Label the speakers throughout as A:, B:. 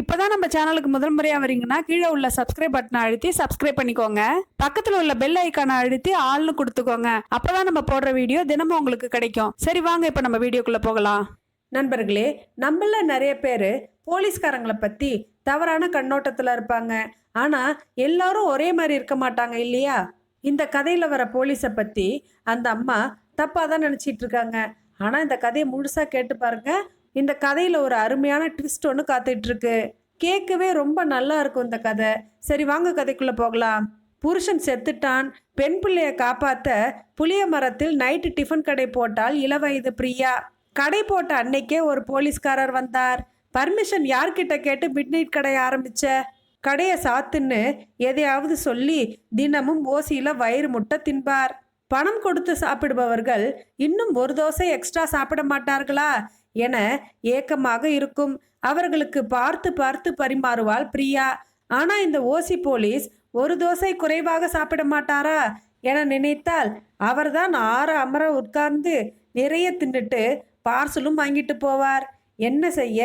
A: இப்போதான் நம்ம சேனலுக்கு முதல் முறையாக வரீங்கன்னா கீழே உள்ள சப்ஸ்கிரைப் பட்டனை அழுத்தி சப்ஸ்கிரைப் பண்ணிக்கோங்க. பக்கத்தில் உள்ள பெல் ஐக்கானை அழுத்தி ஆள்னு கொடுத்துக்கோங்க. அப்போதான் நம்ம போடுற வீடியோ தினமும் உங்களுக்கு கிடைக்கும். சரி வாங்க இப்போ நம்ம வீடியோக்குள்ளே போகலாம்.
B: நண்பர்களே நம்மள நிறைய பேர் போலீஸ்காரங்களை பற்றி தவறான கண்ணோட்டத்தில் இருப்பாங்க. ஆனால் எல்லாரும் ஒரே மாதிரி இருக்க மாட்டாங்க இல்லையா? இந்த கதையில் வர போலீஸை பற்றி அந்த அம்மா தப்பாக தான் நினச்சிட்டு இருக்காங்க. ஆனால் இந்த கதையை முழுசாக கேட்டு பாருங்கள் இந்த கதையில் ஒரு அருமையான ட்விஸ்ட் ஒன்று காத்துட்ருக்கு. கேட்கவே ரொம்ப நல்லா இருக்கும் இந்த கதை. சரி வாங்க கதைக்குள்ளே போகலாம். புருஷன் செத்துட்டான். பெண் பிள்ளையை காப்பாற்ற புளிய மரத்தில் நைட்டு டிஃபன் கடை போட்டால் இளவயது பிரியா. கடை போட்ட அன்னைக்கே ஒரு போலீஸ்காரர் வந்தார். பர்மிஷன் யார்கிட்ட கேட்டு மிட்நைட் கடை ஆரம்பிச்ச? கடையை சாத்துன்னு எதையாவது சொல்லி தினமும் ஓசியில் வயிறு முட்டை தின்பார். பணம் கொடுத்து சாப்பிடுபவர்கள் இன்னும் ஒரு தோசை எக்ஸ்ட்ரா சாப்பிட மாட்டார்களா? என ஏக்கமாக இருக்கும். அவர்களுக்கு பார்த்து பார்த்து பரிமாறுவாள் பிரியா. ஆனா இந்த ஓசி போலீஸ் ஒரு தோசை குறைவாக சாப்பிட மாட்டாரா? என நினைத்தால் அவர்தான் ஆற அமர உட்கார்ந்து நிறைய தின்னுட்டு பார்சலும் வாங்கிட்டு போவார். என்ன செய்ய?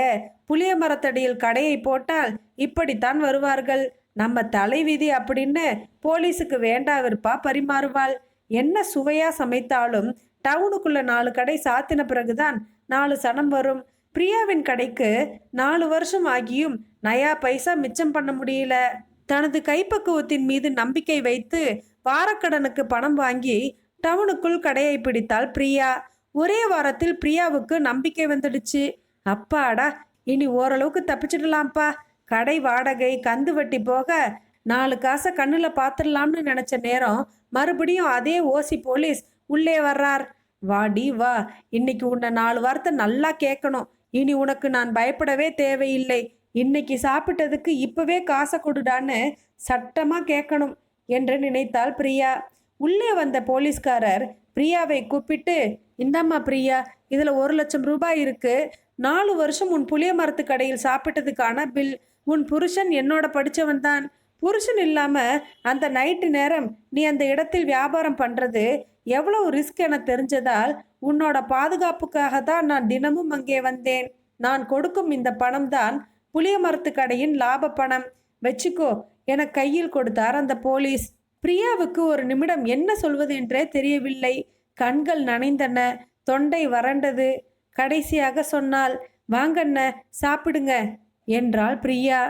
B: புளிய மரத்தடியில் கடையை போட்டால் இப்படித்தான் வருவார்கள். நம்ம தலைவிதி அப்படின்னு போலீஸுக்கு வேண்டா விருப்பா பரிமாறுவாள். என்ன சுவையாக சமைத்தாலும் டவுனுக்குள்ள நாலு கடை சாத்தின பிறகுதான் நாலு சனம் வரும். பிரியாவின் கடைக்கு நாலு வருஷம் ஆகியும் நயா பைசா மிச்சம் பண்ண முடியல. தனது கைப்பக்குவத்தின் மீது நம்பிக்கை வைத்து வாரக்கடனுக்கு பணம் வாங்கி டவுனுக்குள் கடையை பிடித்தாள் பிரியா. ஒரே வாரத்தில் பிரியாவுக்கு நம்பிக்கை வந்துடுச்சு. அப்பாடா இனி ஓரளவுக்கு தப்பிச்சிடலாம்ப்பா. கடை வாடகை கந்து வட்டி போக நாலு காசை கண்ணில் பார்த்துடலாம்னு நினச்ச நேரம் மறுபடியும் அதே ஓசி போலீஸ் உள்ளே வர்றார். வாடி வா. இன்னைக்கு உன்னை நாலு வார்த்தை நல்லா கேட்கணும். இனி உனக்கு நான் பயப்படவே தேவையில்லை. இன்னைக்கு சாப்பிட்டதுக்கு இப்பவே காசை கொடுடான்னு சட்டமாக கேட்கணும் என்று நினைத்தாள் பிரியா. உள்ளே வந்த போலீஸ்காரர் பிரியாவை கூப்பிட்டு இந்தாம்மா பிரியா இதில் ஒரு லட்சம் ரூபாய் இருக்கு. நாலு வருஷம் உன் புளிய மரத்து கடையில் சாப்பிட்டதுக்கான பில். உன் புருஷன் என்னோட படித்தவன் தான் புருஷன் இல்லாமல் அந்த நைட்டு நேரம் நீ அந்த இடத்தில் வியாபாரம் பண்ணுறது எவ்வளவு ரிஸ்க் என தெரிஞ்சதால் உன்னோட பாதுகாப்புக்காக தான் நான் தினமும் அங்கே வந்தேன். நான் கொடுக்கும் இந்த பணம் தான் புளிய மரத்து கடையின் லாப பணம். வச்சுக்கோ என கையில் கொடுத்தார் அந்த போலீஸ். பிரியாவுக்கு ஒரு நிமிடம் என்ன சொல்வது என்றே தெரியவில்லை. கண்கள் நனைந்தன. தொண்டை வறண்டது. கடைசியாக சொன்னால் வாங்கண்ண சாப்பிடுங்க என்றாள் பிரியா.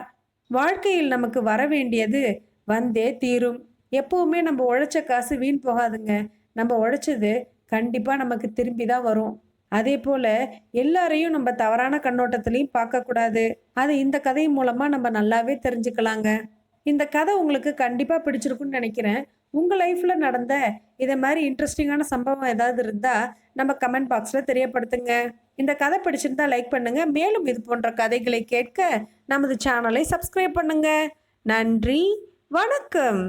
B: வாழ்க்கையில் நமக்கு வர வேண்டியது வந்தே தீரும். எப்பவுமே நம்ம உழைச்ச காசு வீண் போகாதுங்க. நம்ம உழைச்சது கண்டிப்பாக நமக்கு திரும்பி தான் வரும். அதே போல எல்லாரையும் நம்ம தவறான கண்ணோட்டத்திலையும் பார்க்கக்கூடாது அது இந்த கதை மூலமாக நம்ம நல்லாவே தெரிஞ்சுக்கலாங்க. இந்த கதை உங்களுக்கு கண்டிப்பாக பிடிச்சிருக்குன்னு நினைக்கிறேன். உங்கள் லைஃப்பில் நடந்த இதை மாதிரி இன்ட்ரெஸ்டிங்கான சம்பவம் ஏதாவது இருந்தால் நம்ம கமெண்ட் பாக்ஸில் தெரியப்படுத்துங்க. இந்த கதை பிடிச்சிருந்தா லைக் பண்ணுங்கள் மேலும் இது போன்ற கதைகளை கேட்க நமது சேனலை சப்ஸ்கிரைப் பண்ணுங்கள் நன்றி. வணக்கம்.